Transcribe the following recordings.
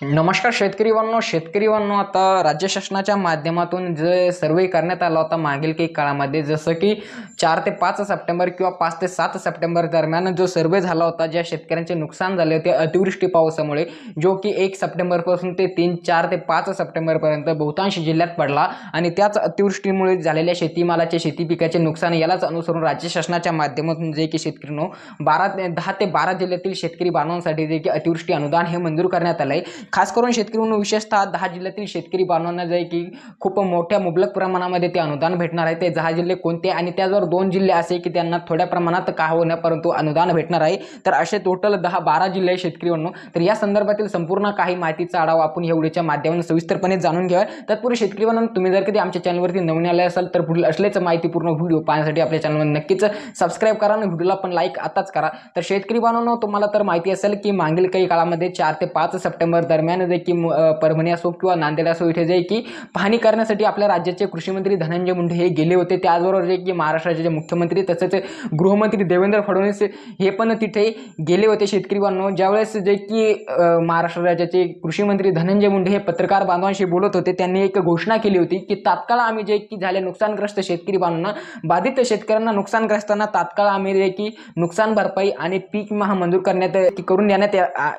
नमस्कार शेतकरी वनो शेतकरी वनो आता राज्य शासनाच्या माध्यमातून जे सर्वे करण्यात आला होता मागील काही काळामध्ये जसं की चार ते पाच सप्टेंबर किंवा पाच ते सात सप्टेंबर दरम्यान जो सर्वे झाला होता ज्या शेतकऱ्यांचे नुकसान झाले होते अतिवृष्टी पावसामुळे जो की एक सप्टेंबरपासून ते तीन चार ते पाच सप्टेंबरपर्यंत बहुतांश जिल्ह्यात पडला आणि त्याच अतिवृष्टीमुळे झालेल्या शेतीमालाचे शेती पिकाचे नुकसान यालाच अनुसरून राज्य शासनाच्या माध्यमातून जे की शेतकरीनो बारा ते दहा ते बारा जिल्ह्यातील शेतकरी बांधवांसाठी जे की अतिवृष्टी अनुदान हे मंजूर करण्यात आलं आहे खास करून शेतकरी म्हणून विशेषतः दहा जिल्ह्यातील शेतकरी बांधवांना जे की खूप मोठ्या मुबलक प्रमाणामध्ये ते अनुदान भेटणार आहे. ते दहा जिल्हे कोणते आणि त्याचबरोबर दोन जिल्हे असे की त्यांना थोड्या प्रमाणात का होण्या परंतु अनुदान भेटणार आहे. तर असे टोटल दहा बारा जिल्हे शेतकरी म्हणून तर या संदर्भातील संपूर्ण काही माहितीचा आढावा आपण या व्हिडिओच्या माध्यमातून सविस्तरपणे जाणून घ्यावा तत्पूर्वी शेतकरी म्हणून तुम्ही जर कधी आमच्या चॅनलवरती नवीन आले असाल तर पुढील असलेच माहितीपूर्ण व्हिडिओ पाहण्यासाठी आपल्या चॅनलवर नक्कीच सबस्क्राईब करा आणि व्हिडिओला पण लाईक आताच करा. तर शेतकरी बांधवांनो तुम्हाला तर माहिती असेल की मागील काही काळामध्ये चार ते पाच सप्टेंबर दरम्यान जे की परभणी असो किंवा नांदेड असो इथे जे की पाहणी करण्यासाठी आपल्या राज्याचे कृषीमंत्री धनंजय मुंडे हे गेले होते. त्याचबरोबर जे की महाराष्ट्र राज्याचे मुख्यमंत्री तसेच गृहमंत्री देवेंद्र फडणवीस हे पण तिथे गेले होते शेतकरी बांधव ज्यावेळेस जे की महाराष्ट्र राज्याचे कृषीमंत्री धनंजय मुंडे हे पत्रकार बांधवांशी बोलत होते त्यांनी एक घोषणा केली होती की तात्काळ आम्ही जे की झाले नुकसानग्रस्त शेतकरी बांधवांना बाधित शेतकऱ्यांना नुकसानग्रस्तांना तात्काळ आम्ही जे की नुकसान भरपाई आणि पीक विमा मंजूर करण्यात की करून देण्यात या-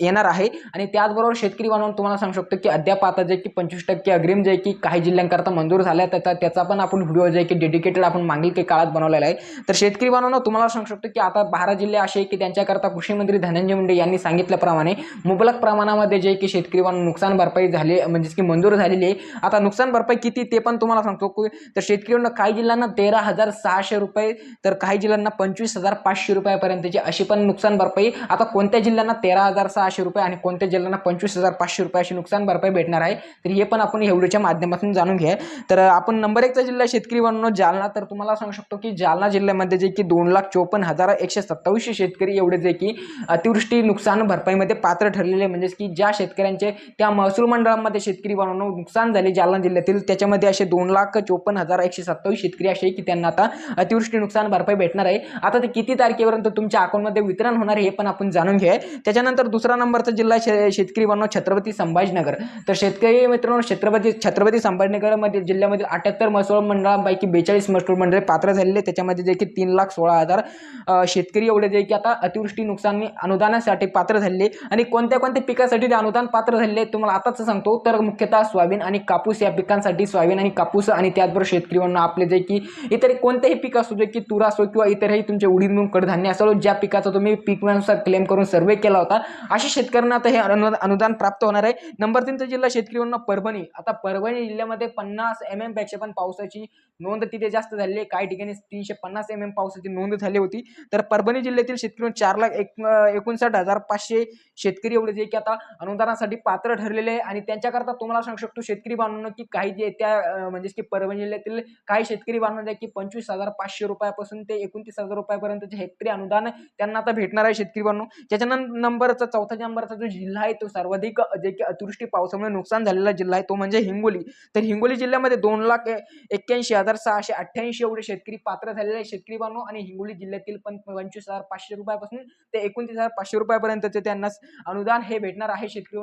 येणार आहे. आणि त्याचबरोबर शेतकरी बांधवांना तुम्हाला सांगू शकतो की अद्याप आता जे की पंचवीस टक्के अग्रिम जे की काही जिल्ह्यांकरता मंजूर झाल्या त्याचा त्याचा पण आपण व्हिडिओ जे की डेडिकेटेड आपण मागील काही काळात बनवलेला आहे. तर शेतकरी बांधवांना तुम्हाला सांगू शकतो की आता बारा जिल्हे असे की त्यांच्याकरता कृषी मंत्री धनंजय मुंडे यांनी सांगितल्याप्रमाणे मुबलक प्रमाणामध्ये जे की शेतकरी बांधव नुकसान भरपाई झाली म्हणजेच की मंजूर झालेली आहे. आता नुकसान भरपाई किती ते पण तुम्हाला सांगतो की तर शेतकऱ्यांना काही जिल्ह्यांना तेरा हजार सहाशे रुपये तर काही जिल्ह्यांना पंचवीस हजार पाचशे रुपयापर्यंतची अशी पण नुकसान भरपाई. आता कोणत्या जिल्ह्यांना तेरा हजार सहाशे रुपये आणि कोणत्या जिल्ह्यांना पंचवीस हजार पाचशे रुपये अशी नुकसान भरपाई भेटणार आहे तर हे पण आपण या माध्यमातून जाणून घ्या तर आपण नंबर एकचा जिल्हा शेतकरी बनवणं जालना. तर तुम्हाला सांगू शकतो की जालना जिल्ह्यामध्ये जे की दोन लाख चोपन्न हजार एकशे सत्तावीसशे शेतकरी एवढे जे की अतिवृष्टी नुकसान भरपाईमध्ये पात्र ठरलेले म्हणजेच की ज्या शेतकऱ्यांचे त्या महसूल मंडळामध्ये शेतकरी बनवणं नुकसान झाले जालना जिल्ह्यातील त्याच्यामध्ये असे दोन लाख चोपन्न हजार एकशे सत्तावीस शेतकरी असे की त्यांना आता अतिवृष्टी नुकसान भरपाई भेटणार आहे. आता ते किती तारखेपर्यंत तुमच्या अकाउंटमध्ये वितरण होणार आहे हे पण आपण जाणून घ्या त्याच्यानंतर दुसरा नंबरचा जिल्हा शे शेतकरी बनव छत्रपती संभाजीनगर. तर शेतकरी मित्रांनो छत्रपती छत्रपती संभाजीनगरमध्ये जिल्ह्यामध्ये अठ्याहत्तर महसूल मंडळांपैकी बेचाळीस महसूल मंडळे पात्र झालेले त्याच्यामध्ये जे की तीन लाख सोळा हजार शेतकरी एवढे जे की आता अतिवृष्टी नुकसान अनुदानासाठी पात्र झालेले आणि कोणत्या कोणत्या पिकासाठी ते अनुदान पात्र झालेले तुम्हाला आताच सांगतो. तर मुख्यतः सोयाबीन आणि कापूस या पिकांसाठी सोयाबीन आणि कापूस आणि त्याचबरोबर शेतकरी म्हणून आपले जे की इतर कोणतेही पीक असू दे की तूर असो किंवा इतरही तुमचे उडीद म्हणून कडधान्य असो ज्या पिकाचा तुम्ही पीक विम्यानुसार क्लेम करून सर्वे केला होता अशा शेतकऱ्यांना आता हे अनुदान प्राप्त होणार आहे. नंबर तीनचा जिल्हा शेतकरी म्हणून परभणी. आता परभणी जिल्ह्यामध्ये पन्नास एम एमपेक्षा पण पावसाची नोंद तिथे जास्त झालेली आहे. काही ठिकाणी तीनशे पन्नास एम एम पावसाची नोंद झाली होती. तर परभणी जिल्ह्यातील शेतकरी चार लाख एक एकोणसाठ हजार पाचशे शेतकरी एवढे जे की आता अनुदानासाठी पात्र ठरलेले आहे. आणि त्यांच्याकरता तुम्हाला सांगू शकतो शेतकरी बांधवांनो की काही जे त्या म्हणजेच की परभणी जिल्ह्यातील काही शेतकरी बांधवांना की पंचवीस हजार पाचशे रुपयापासून ते एकोणतीस हजार रुपयापर्यंतचे हेक्टरी अनुदान त्यांना आता भेटणार आहे शेतकरी बांधव त्याच्यानंतर नंबरचा चौथा नंबरचा जो जिल्हा आहे तो सर्वाधिक जे की अतिवृष्टी पावसामुळे नुकसान झालेला जिल्हा आहे तो म्हणजे हिंगोली. तर हिंगोली जिल्ह्यामध्ये दोन लाख एक्क्याऐंशी हजार सहाशे अठ्ठ्याऐंशी एवढे शेतकरी पात्र झालेले आहे शेतकरी बांधव आणि हिंगोली जिल्ह्यातील पण पंचवीस हजार पाचशे रुपयापासून ते एकोणतीस हजार पाचशे रुपयापर्यंतचे त्यांना अनुदान हे भेटणार आहे. शेतकरी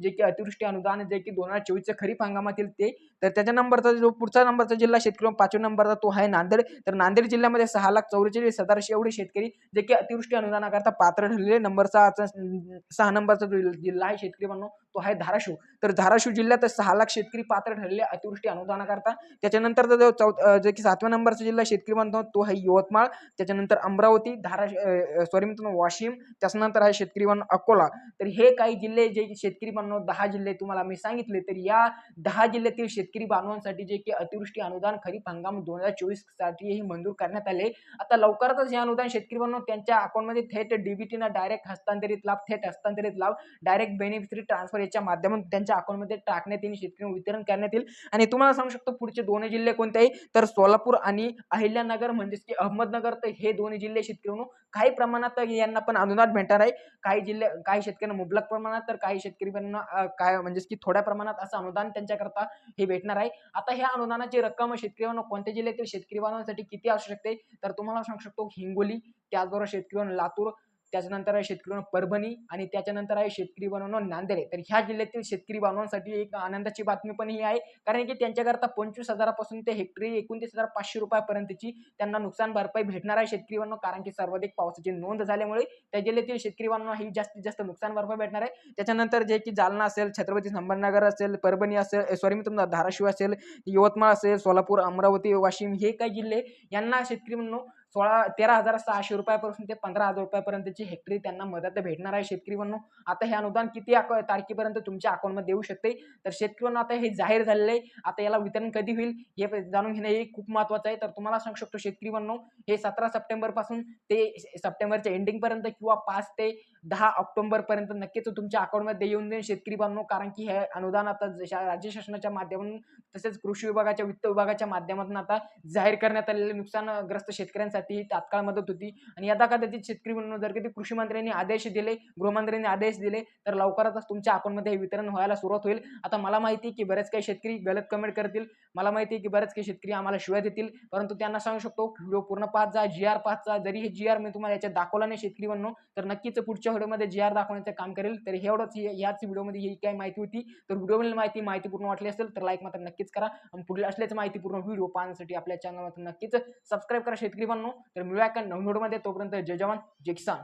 जे की अतिवृष्टी अनुदान जे की दोन हजार चोवीसच्या खरीप हंगामातील ते तर त्याच्या नंबरचा जो पुढचा नंबरचा जिल्हा शेतकरी पाचव्या नंबरचा तो आहे नांदेड. तर नांदेड जिल्ह्यामध्ये सहा लाख चौवेचाळीस हजारशे एवढे शेतकरी जे की अतिवृष्टी अनुदानाकरता पात्र ठरलेले नंबरचा सहा नंबरचा जो जिल्हा आहे शेतकरी म्हणून तो आहे धाराशिव. तर धाराशिव जिल्ह्यात सहा लाख शेतकरी पात्र ठरलेले अतिवृष्टी अनुदानाकरता. त्याच्यानंतर जो चौ जे की सातव्या नंबरचा जिल्हा शेतकरी म्हणतो तो आहे यवतमाळ. त्याच्यानंतर अमरावती धाराशिव सॉरी मित्रांनो वाशिम. त्याच्यानंतर आहे शेतकरी बांधव अकोला. तर हे काही जिल्हे जे शेतकरी बांधव दहा जिल्हे तुम्हाला मी सांगितले. तर या दहा जिल्ह्यातील शेतकरी बांधवांसाठी जे की अतिवृष्टी अनुदान खरीप हंगाम दोन हजार चोवीससाठी हे मंजूर करण्यात आले. आता लवकरच हे अनुदान शेतकरी बांधव त्यांच्या अकाउंटमध्ये थेट डीबीटीनं डायरेक्ट हस्तांतरित लाभ थेट हस्तांतरित लाभ डायरेक्ट बेनिफिशरी ट्रान्सफर याच्या माध्यमातून त्यांच्या अकाउंटमध्ये टाकण्यात येईल शेतकरी वितरण करण्यात येईल. आणि तुम्हाला सांगू शकतो पुढचे दोन जिल्हे कोणते आहे? तर सोलापूर आणि अहिल्यानगर म्हणजेच की अहमदनगर तर हे दोन्ही जिल्हे शेतकरी काही प्रमाणात यांना पण अनुदान भेटणार आहे. काही जिल्हे काही शेतकऱ्यांना मुबलक प्रमाणात तर काही शेतकऱ्यांना काय म्हणजेच की थोड्या प्रमाणात असं अनुदान त्यांच्याकरता हे भेटणार आहे. आता ह्या अनुदानाची रक्कम शेतकऱ्यांना कोणत्या जिल्ह्यातील शेतकरी बांधवांसाठी किती असू शकते? तर तुम्हाला सांगू शकतो हिंगोली त्याचबरोबर शेतकरी लातूर त्याच्यानंतर आहे शेतकरी परभणी आणि त्याच्यानंतर आहे शेतकरी बनवणं नांदेड तर ह्या जिल्ह्यातील शेतकरी बांधवांसाठी एक आनंदाची बातमी पण ही आहे. कारण की त्यांच्याकरता पंचवीस हजारापासून ते हेक्टरी एकोणतीस हजार पाचशे रुपयापर्यंतची त्यांना नुकसान भरपाई भेटणार आहे शेतकरी बांधव. कारण की सर्वाधिक पावसाची नोंद झाल्यामुळे त्या जिल्ह्यातील शेतकरी बांधवांना ही जास्तीत जास्त नुकसान भरपाई भेटणार आहे. त्याच्यानंतर जे की जालना असेल छत्रपती संभाजीनगर असेल परभणी असेल सॉरी मी तुम्हाला धाराशिव असेल यवतमाळ असेल सोलापूर अमरावती वाशिम हे काही जिल्हे यांना शेतकरी म्हणून सोळा तेरा हजार सहाशे रुपयापासून ते पंधरा हजार रुपयापर्यंतची हेक्टरी त्यांना मदत भेटणार आहे शेतकरी म्हणून आता हे अनुदान किती अक- तारखेपर्यंत तुमच्या अकाउंटमध्ये येऊ शकते? तर शेतकरी म्हणून आता हे जाहीर झालेलं आहे. आता याला वितरण कधी होईल हे जाणून घेणे हे खूप महत्त्वाचं आहे. तर तुम्हाला सांगू शकतो शेतकरी म्हणून हे सतरा सप्टेंबरपासून ते सप्टेंबरच्या एंडिंगपर्यंत किंवा पाच ते दहा ऑक्टोबरपर्यंत नक्कीच तुमच्या अकाउंटमध्ये येऊन देईल शेतकरी बांधव कारण की हे अनुदान आता जशा राज्य शासनाच्या माध्यमातून तसेच कृषी विभागाच्या वित्त विभागाच्या माध्यमातून आता जाहीर करण्यात आलेले नुकसानग्रस्त शेतकऱ्यांसाठी ती तात्काळ मदत होती. आणि यदा त्याची शेतकरी म्हणून जर कधी कृषी मंत्र्यांनी आदेश दिले गृहमंत्र्यांनी आदेश दिले तर लवकरच तुमच्या अकाउंटमध्ये हे वितरण व्हायला सुरुवात होईल. आता मला माहिती आहे की बरेच काही शेतकरी गलत कमेंट करतील. मला माहिती आहे की बरेच काही शेतकरी आम्हाला शिवाय देतील. परंतु त्यांना सांगू शकतो व्हिडिओ पूर्ण पाच जा जी आर पाच जा. जरी हे जी आर मी तुम्हाला याच्यात दाखवला नाही शेतकरी म्हणून तर नक्कीच पुढच्या व्हिडिओमध्ये जी आर दाखवण्याचं काम करेल. तर एवढंच हे- याच व्हिडिओमध्ये ही काही माहिती होती. तर व्हिडिओमधील माहिती माहिती पूर्ण वाटली असेल तर लाईक मात्र नक्कीच करा. आणि पुढील असल्याच माहितीपूर्ण व्हिडिओ पाहण्यासाठी आपल्या चॅनलमध्ये नक्कीच सबस्क्राईब करा शेतकरी बांधव तर मिळूया का नवीन व्हिडिओमध्ये तोपर्यंत जय जवान जय किसान.